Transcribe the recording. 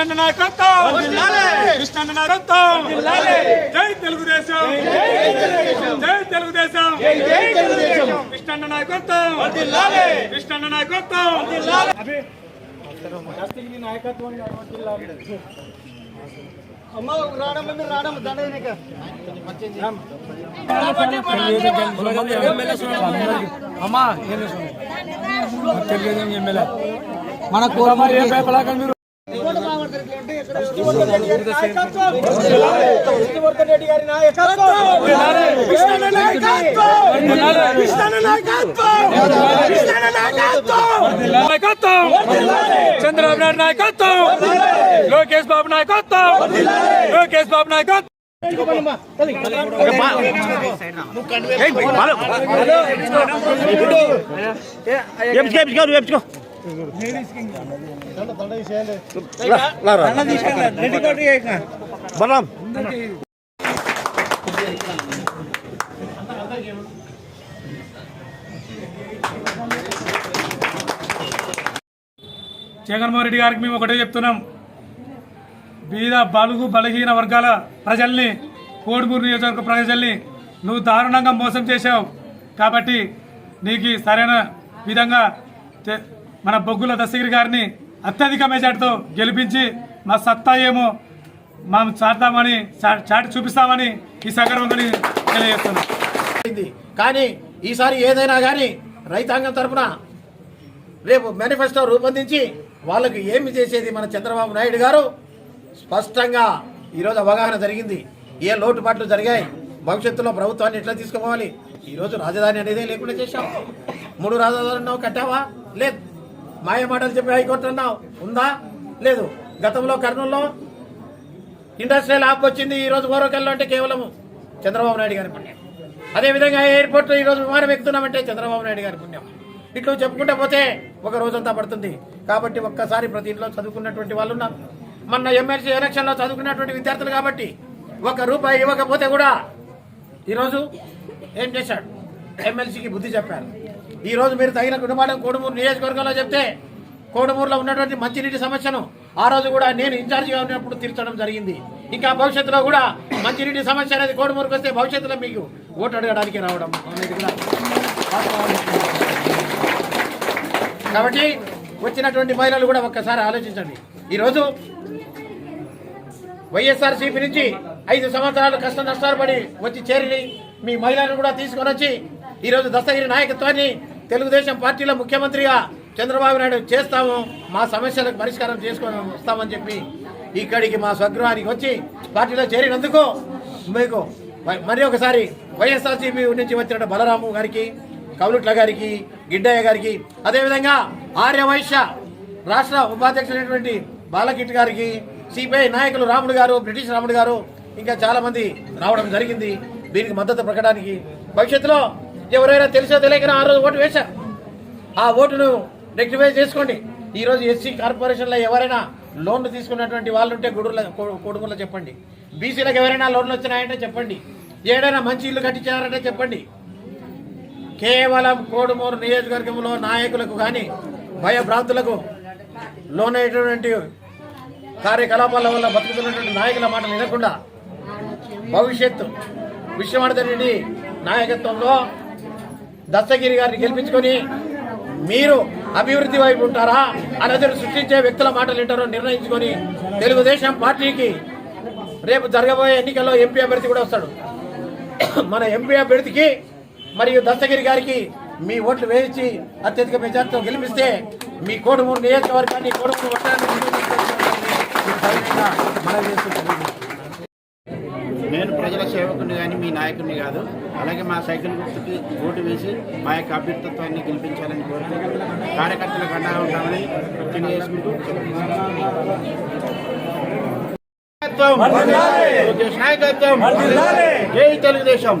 కృష్ణన్న నాయకత్వం! కృష్ణన్న నాయకత్వం! జై తెలుగుదేశం! జై తెలుగుదేశం! కృష్ణన్న నాయకత్వం! కృష్ణన్న నాయకత్వం! అమ్మ రావడం మీరు రావడం దండ మన కోరమరి మీరు రెడ్డి గారి నాయకత్వం కృష్ణ నాయకత్వం కృష్ణ నాయకత్వం కృష్ణ నాయకత్వం నాయకత్వం చంద్రబాబు నాయుడు నాయకత్వం లోకేష్ బాబు నాయకత్వం లోకేష్ బాబు నాయకత్వం జగన్మోహన్ రెడ్డి గారికి మేము ఒకటే చెప్తున్నాం. బీద బలుగు బలహీన వర్గాల ప్రజల్ని కోడుమూరు నియోజకవర్గ ప్రజల్ని నువ్వు దారుణంగా మోసం చేశావు. కాబట్టి నీకు సరైన విధంగా మన బొగ్గుల దశగిరి గారిని అత్యధిక మెజార్టీతో గెలిపించి మా సత్తా ఏమో మనం చాటుతామని చా- చాటి చూపిస్తామని ఈ సందర్భంగా తెలియజేస్తున్నాం. కానీ ఈసారి ఏదైనా కానీ రైతాంగం తరపున రేపు మేనిఫెస్టో రూపొందించి వాళ్ళకు ఏమి చేసేది మన చంద్రబాబు నాయుడు గారు? స్పష్టంగా ఈరోజు అవగాహన జరిగింది. ఏ లోటుపాట్లు జరిగాయి? భవిష్యత్తులో ప్రభుత్వాన్ని ఎట్లా తీసుకోవాలి? ఈరోజు రాజధాని అనేది లేకుండా చేశాం. మూడు రాజధానులు కట్టావా? లేదు. మాయ మాటలు చెప్పి హైకోర్టు అన్నావు. ఉందా? లేదు. గతంలో కర్నూలులో ఇండస్ట్రియల్ హాబ్ వచ్చింది. ఈ రోజు గౌరవకెళ్ళలో అంటే కేవలం చంద్రబాబు నాయుడు గారి పుణ్యం. అదేవిధంగా ఎయిర్పోర్ట్ ఈ రోజు విమానం ఎక్కుతున్నామంటే చంద్రబాబు నాయుడు గారి పుణ్యం. ఇట్లు చెప్పుకుంటే పోతే ఒక రోజంతా పడుతుంది. కాబట్టి ఒక్కసారి ప్రతి ఇంట్లో చదువుకున్నటువంటి వాళ్ళు ఉన్నారు. మొన్న ఎమ్మెల్సీ ఎలక్షన్లో చదువుకున్నటువంటి విద్యార్థులు కాబట్టి ఒక రూపాయి ఇవ్వకపోతే కూడా ఈరోజు ఏం చేశాడు? ఎమ్మెల్సీకి బుద్ధి చెప్పారు. ఈరోజు మీరు తగిన గుణపాఠం కోడుమూరు నియోజకవర్గంలో చెప్తే కోడుమూరులో ఉన్నటువంటి మంచినీటి సమస్యను ఆ రోజు కూడా నేను ఇన్ఛార్జిగా ఉన్నప్పుడు తీర్చడం జరిగింది. ఇంకా భవిష్యత్తులో కూడా మంచినీటి సమస్య అనేది కోడుమూరుకు వస్తే భవిష్యత్తులో మీకు ఓటు అడగడానికి రావడం అనేది కూడా కాబట్టి వచ్చినటువంటి మహిళలు కూడా ఒక్కసారి ఆలోచించండి. ఈరోజు వైఎస్ఆర్సీపీ నుంచి ఐదు సంవత్సరాలు కష్ట నష్టాలు పడి వచ్చి చేరి మీ మహిళలను కూడా తీసుకొని వచ్చి ఈరోజు దస్తగిరి నాయకత్వాన్ని తెలుగుదేశం పార్టీలో ముఖ్యమంత్రిగా చంద్రబాబు నాయుడు చేస్తాము. మా సమస్యలకు పరిష్కారం చేసుకొని వస్తామని చెప్పి ఇక్కడికి మా స్వగృహానికి వచ్చి పార్టీలో చేరినందుకు మీకు మరి ఒకసారి వైఎస్ఆర్సీపీ నుంచి వచ్చిన బలరాము గారికి కౌలుట్ల గారికి గిడ్డయ్య గారికి అదేవిధంగా ఆర్యవైశ్య రాష్ట్ర ఉపాధ్యక్షులైనటువంటి బాలకిట్ గారికి సిపిఐ నాయకులు రాముడు గారు బ్రిటిష్ రాముడు గారు ఇంకా చాలామంది రావడం జరిగింది. దీనికి మద్దతు ప్రకటానికి భవిష్యత్తులో ఎవరైనా తెలుసో తెలియక ఆ రోజు ఓటు వేశారు. ఆ ఓటును రెక్టిఫై చేసుకోండి. ఈ రోజు ఎస్సీ కార్పొరేషన్లో ఎవరైనా లోన్లు తీసుకున్నటువంటి వాళ్ళు ఉంటే గుడుగుల చెప్పండి. బీసీలకు ఎవరైనా లోన్లు వచ్చినాయంటే చెప్పండి. ఏడైనా మంచి ఇల్లు కట్టించారంటే చెప్పండి. కేవలం కోడుమూరు నియోజకవర్గంలో నాయకులకు కానీ భయభ్రాంతులకు లోనైనటువంటి కార్యకలాపాల వల్ల బతుకుతున్నటువంటి నాయకుల మాట వినకుండా భవిష్యత్తు విశ్వవర్ధన్ రెడ్డి నాయకత్వంలో దత్తగిరి గారిని గెలిపించుకొని మీరు అభివృద్ధి వైపు ఉంటారా అనదరు సృష్టించే వ్యక్తుల మాటలు వింటారో నిర్ణయించుకొని తెలుగుదేశం పార్టీకి రేపు జరగబోయే ఎన్నికల్లో ఎంపీ అభ్యర్థి కూడా వస్తాడు. మన ఎంపీ అభ్యర్థికి మరియు దత్తగిరి గారికి మీ ఓట్లు వేయించి అత్యధిక మెజార్టీతో గెలిపిస్తే మీ కోడుమూరు నియోజకవర్గాన్ని కోడుమూరు వట్టాన్ని మనం చేస్తున్నాం సేవకుని కానీ మీ నాయకుడిని కాదు. అలాగే మా సైకిల్ గుర్తుకి ఓటు వేసి మా యొక్క అభ్యర్థిత్వాన్ని గెలిపించాలని కోరుతూ కార్యకర్తలకు అండగా ఉంటామని తెలియజేసుకుంటూ నాయకత్వం! జై తెలుగుదేశం!